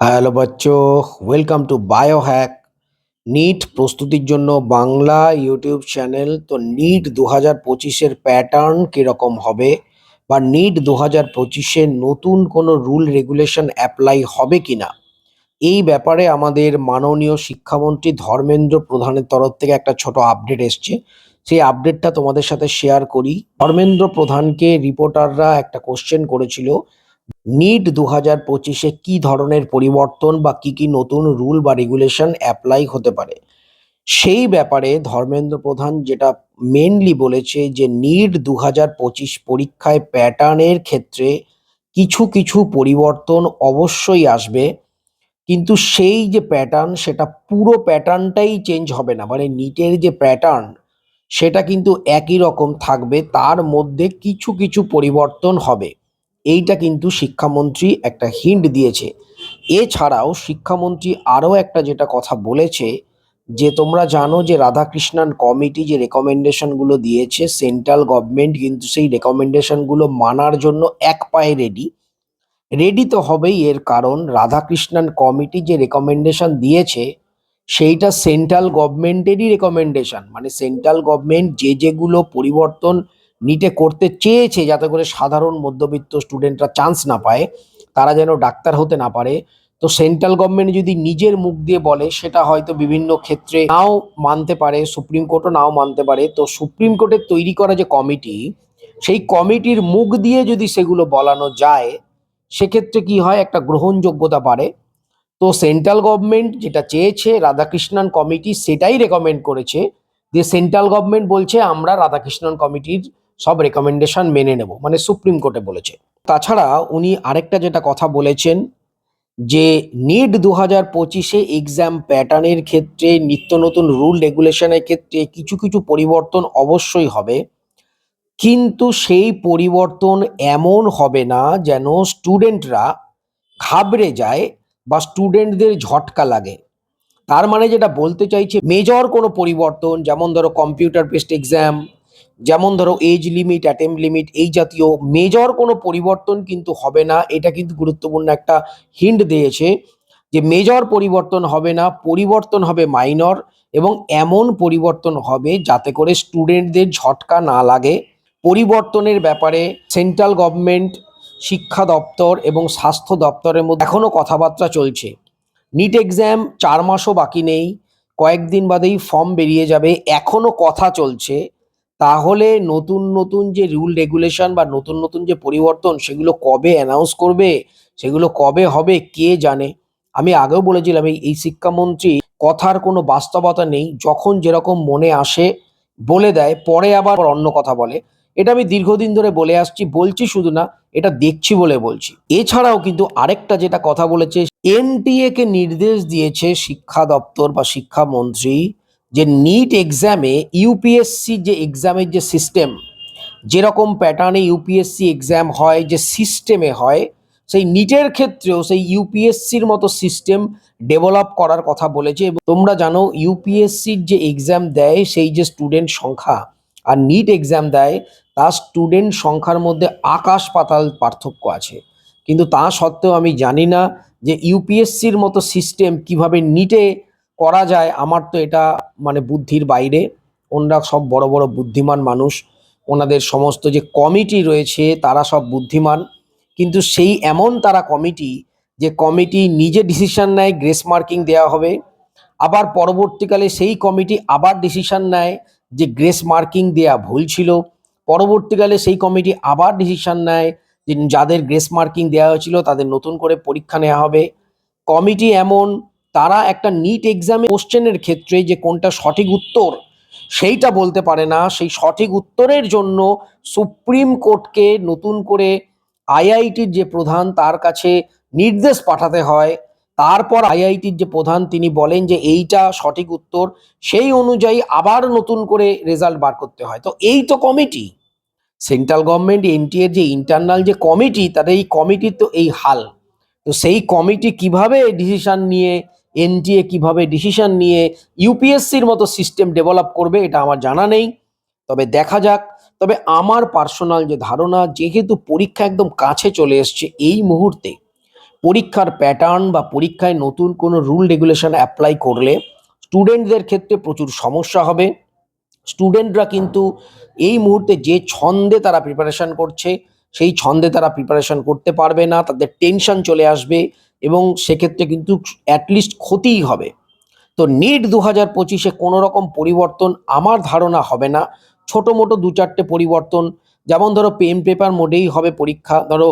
Hello বাচ্চো। Welcome to bio hack NEET প্রস্তুতির জন্য Bangla YouTube channel তো নিট দু হাজার পঁচিশের প্যাটার্ন কীরকম হবে? বা নিট দু হাজার পঁচিশে নতুন কোনো রুল রেগুলেশন অ্যাপ্লাই হবে কিনা? এই ব্যাপারে আমাদের মাননীয় শিক্ষামন্ত্রী ধর্মেন্দ্র প্রধানের তরফ থেকে একটা ছোট আপডেট এসছে। সেই আপডেটটা তোমাদের সাথে শেয়ার করি। ধর্মেন্দ্র প্রধানকে রিপোর্টাররা একটা কোশ্চেন করেছিল। নিট দু হাজার পঁচিশে কী ধরনের পরিবর্তন বা কি কি নতুন রুল বা রেগুলেশন অ্যাপ্লাই হতে পারে? সেই ব্যাপারে ধর্মেন্দ্র প্রধান যেটা মেনলি বলেছে যে নিট দু হাজার পঁচিশ পরীক্ষায় প্যাটার্নের ক্ষেত্রে কিছু কিছু পরিবর্তন অবশ্যই আসবে, কিন্তু সেই যে প্যাটার্ন সেটা পুরো প্যাটার্নটাই চেঞ্জ হবে না। মানে নিটের যে প্যাটার্ন সেটা কিন্তু একই রকম থাকবে, তার মধ্যে কিছু কিছু পরিবর্তন হবে। এইটা কিন্তু শিক্ষামন্ত্রী একটা হিন্ট দিয়েছে। এছাড়াও শিক্ষামন্ত্রী আরও একটা যেটা কথা বলেছে, যে তোমরা জানো যে রাধাকৃষ্ণান কমিটি যে রেকমেন্ডেশনগুলো দিয়েছে, সেন্ট্রাল গভর্নমেন্ট কিন্তু সেই রেকমেন্ডেশনগুলো মানার জন্য এক পায়ে রেডি। রেডি তো হবেই, এর কারণ রাধাকৃষ্ণান কমিটি যে রেকমেন্ডেশন দিয়েছে, সেইটা সেন্ট্রাল গভর্নমেন্টেরই রেকমেন্ডেশন। মানে সেন্ট্রাল গভর্নমেন্ট যে যেগুলো পরিবর্তন নিটে করতে চেয়েছে যাতে করে সাধারণ মধ্যবিত্ত স্টুডেন্টরা চান্স না পায়, তারা যেন ডাক্তার হতে না পারে। তো সেন্ট্রাল গভর্নমেন্ট যদি নিজের মুখ দিয়ে বলে, সেটা হয়তো বিভিন্ন ক্ষেত্রে নাও মানতে পারে, সুপ্রিম কোর্টও নাও মানতে পারে। তো সুপ্রিম কোর্টের তৈরি করা যে কমিটি, সেই কমিটির মুখ দিয়ে যদি সেগুলো বলানো যায়, সেক্ষেত্রে কি হয়, একটা গ্রহণযোগ্যতা বাড়ে। তো সেন্ট্রাল গভর্নমেন্ট যেটা চেয়েছে রাধাকৃষ্ণন কমিটি সেটাই রেকমেন্ড করেছে। যে সেন্ট্রাল গভর্নমেন্ট বলছে, আমরা রাধাকৃষ্ণন কমিটির সব রেকমেন্ডেশন মেনে নেব মানে সুপ্রিম কোর্টে বলেছে। তাছাড়া উনি আরেকটা যেটা কথা বলেছেন, যে নিট দু হাজার পঁচিশে এক্সাম প্যাটার্নের ক্ষেত্রে, নিত্য নতুন রুল রেগুলেশনের ক্ষেত্রে কিছু কিছু পরিবর্তন অবশ্যই হবে। কিন্তু সেই পরিবর্তন এমন হবে না যেন স্টুডেন্টরা ঘাবড়ে যায় বা স্টুডেন্টদের ঝটকা লাগে। তার মানে যেটা বলতে চাইছে মেজর কোনো পরিবর্তন, যেমন ধরো কম্পিউটার বেসড এক্সাম যেমন ধরো এজ লিমিট অ্যাটেম্প লিমিট এই জাতীয় মেজর কোনো পরিবর্তন কিন্তু হবে না। এটা কিন্তু গুরুত্বপূর্ণ একটা হিন্ট দিয়েছে যে মেজর পরিবর্তন হবে না, পরিবর্তন হবে মাইনর এবং এমন পরিবর্তন হবে যাতে করে স্টুডেন্টদের ঝটকা না লাগে। পরিবর্তনের ব্যাপারে সেন্ট্রাল গভর্নমেন্ট শিক্ষা দপ্তর এবং স্বাস্থ্য দপ্তরের মধ্যে এখনও কথাবার্তা চলছে। নিট এক্সাম চার মাসও বাকি নেই, কয়েকদিন বাদেই ফর্ম বেরিয়ে যাবে। এখনও কথা চলছে তাহলে নতুন নতুন যে রুল রেগুলেশন বা নতুন নতুন যে পরিবর্তন সেগুলো কবে অ্যানাউন্স করবে, সেগুলো কবে হবে, কে জানে? আমি আগেও বলেছিলাম এই শিক্ষামন্ত্রী কথার কোনো বাস্তবতা নেই, যখন যেরকম মনে আসে বলে দেয়, পরে আবার অন্য কথা বলে। এটা আমি দীর্ঘদিন ধরে বলে আসছি, বলছি শুধু না, এটা দেখছি বলে বলছি। এছাড়াও কিন্তু আরেকটা যেটা কথা বলেছে, এনটিএ কে নির্দেশ দিয়েছে শিক্ষা দপ্তর বা শিক্ষামন্ত্রী যে নিট এক্সামে ইউপিএসসি যে এক্সামের যে সিস্টেম যেরকম প্যাটার্নে ইউপিএসসি এক্সাম হয়, যে সিস্টেমে হয়, সেই নিটের ক্ষেত্রেও সেই ইউপিএসসির মতো সিস্টেম ডেভেলপ করার কথা বলেছে। এবং তোমরা জানো ইউপিএসসির যে এক্সাম দেয়, সেই যে স্টুডেন্ট সংখ্যা, আর নিট এক্সাম দেয়, তার স্টুডেন্ট সংখ্যার মধ্যে আকাশ পাতাল পার্থক্য আছে। কিন্তু তা সত্ত্বেও আমি জানি না যে ইউপিএসসির মতো সিস্টেম কীভাবে নিটে করা যায়, আমার তো এটা মানে বুদ্ধির বাইরে। ওনারা সব বড় বড় বুদ্ধিমান মানুষ। ওনাদের সমস্ত যে কমিটি রয়েছে, তারা সব বুদ্ধিমান। কিন্তু সেই এমন তারা কমিটি, যে কমিটি নিজে ডিসিশন নেয় গ্রেস মার্কিং দেওয়া হবে। আবার পরবর্তীকালে সেই কমিটি আবার ডিসিশন নেয়, যে গ্রেস মার্কিং দেয়া ভুল ছিল। পরবর্তীকালে সেই কমিটি আবার ডিসিশন নেয়, যে যাদের গ্রেস মার্কিং দেওয়া হয়েছিল, তাদের নতুন করে পরীক্ষা নেওয়া হবে। কমিটি এমন তারা একটা নিট এক্সামে কোশ্চেনের ক্ষেত্রে যে কোনটা সঠিক উত্তর, সেইটা বলতে পারে না। সেই সঠিক উত্তরের জন্য সুপ্রিম কোর্টকে নতুন করে আইআইটির যে প্রধান, তার কাছে নির্দেশ পাঠাতে হয়। তারপর আইআইটির যে প্রধান, তিনি বলেন যে এইটা সঠিক উত্তর, সেই অনুযায়ী আবার নতুন করে রেজাল্ট বার করতে হয়। তো এই তো কমিটি। সেন্ট্রাল গভর্নমেন্ট এনটিএর যে ইন্টারনাল যে কমিটি, তাদের এই কমিটির তো এই হাল। তো সেই কমিটি কীভাবে ডিসিশন নিয়ে এনটিএ কীভাবে ডিসিশন নিয়ে ইউপিএসসির মতো সিস্টেম ডেভেলপ করবে এটা আমার জানা নেই। তবে দেখা যাক। তবে আমার পার্সোনাল যে ধারণা, যেহেতু পরীক্ষা একদম কাছে চলে এসছে এই মুহূর্তে, পরীক্ষার প্যাটার্ন বা পরীক্ষায় নতুন কোনো রুল রেগুলেশন অ্যাপ্লাই করলে স্টুডেন্টদের ক্ষেত্রে প্রচুর সমস্যা হবে। স্টুডেন্টরা কিন্তু এই মুহূর্তে যে ছন্দে তারা প্রিপারেশন করছে, সেই ছন্দে তারা প্রিপারেশন করতে পারবে না। তাদের টেনশন চলে আসবে। এবং সেক্ষেত্রে কিন্তু অ্যাটলিস্ট ক্ষতিই হবে। তো নিট দু হাজার পঁচিশে কোনো রকম পরিবর্তন আমার ধারণা হবে না। ছোটো মোটো দু চারটে পরিবর্তন, যেমন ধরো পেন পেপার মোডেই হবে পরীক্ষা, ধরো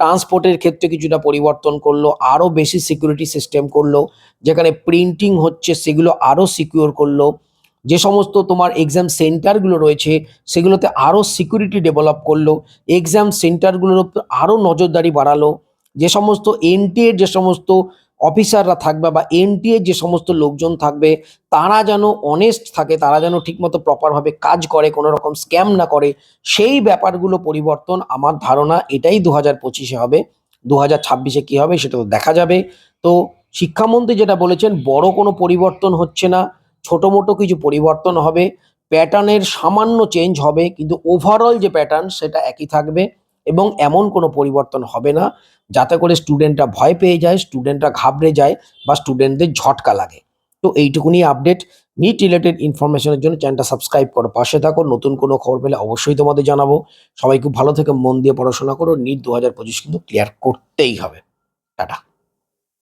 ট্রান্সপোর্টের ক্ষেত্রে কিছুটা পরিবর্তন করল আরও বেশি সিকিউরিটি সিস্টেম করল, যেখানে প্রিন্টিং হচ্ছে সেগুলো আরও সিকিউর করল। যে সমস্ত তোমার এক্সাম সেন্টারগুলো রয়েছে, সেগুলোতে আরও সিকিউরিটি ডেভেলপ করল এক্সাম সেন্টারগুলোর উপর আরও নজরদারি বাড়ালো। যে সমস্ত এনটিএর যে সমস্ত অফিসাররা থাকবে বা এনটিএর যে সমস্ত লোকজন থাকবে, তারা যেন অনেস্ট থাকে, তারা যেন ঠিকমতো প্রপারভাবে কাজ করে, কোনো রকম স্ক্যাম না করে, সেই ব্যাপারগুলো পরিবর্তন আমার ধারণা এটাই দু হাজার পঁচিশে হবে। দু হাজার ছাব্বিশে কী হবে সেটা তো দেখা যাবে। তো শিক্ষামন্ত্রী যেটা বলেছেন, বড় কোনো পরিবর্তন হচ্ছে না, ছোটো মোটো কিছু পরিবর্তন হবে প্যাটার্নের সামান্য চেঞ্জ হবে, কিন্তু ওভারঅল যে প্যাটার্ন সেটা একই থাকবে। এবং এমন কোনো পরিবর্তন হবে না যাতে করে স্টুডেন্টরা ভয় পেয়ে যায় স্টুডেন্টরা ঘাবড়ে যায় বা স্টুডেন্টদের ঝটকা লাগে। তো এইটুকুনি আপডেট নিট রিলেটেড ইনফরমেশনের জন্য চ্যানেলটা সাবস্ক্রাইব করো, পাশে থাকো। নতুন কোনো খবর পেলে অবশ্যই তোমাদের জানাব। সবাই খুব ভালো থেকে, মন দিয়ে পড়াশোনা করো। নিট দু হাজার পঁচিশ কিন্তু ক্লিয়ার করতেই হবে। টাটা।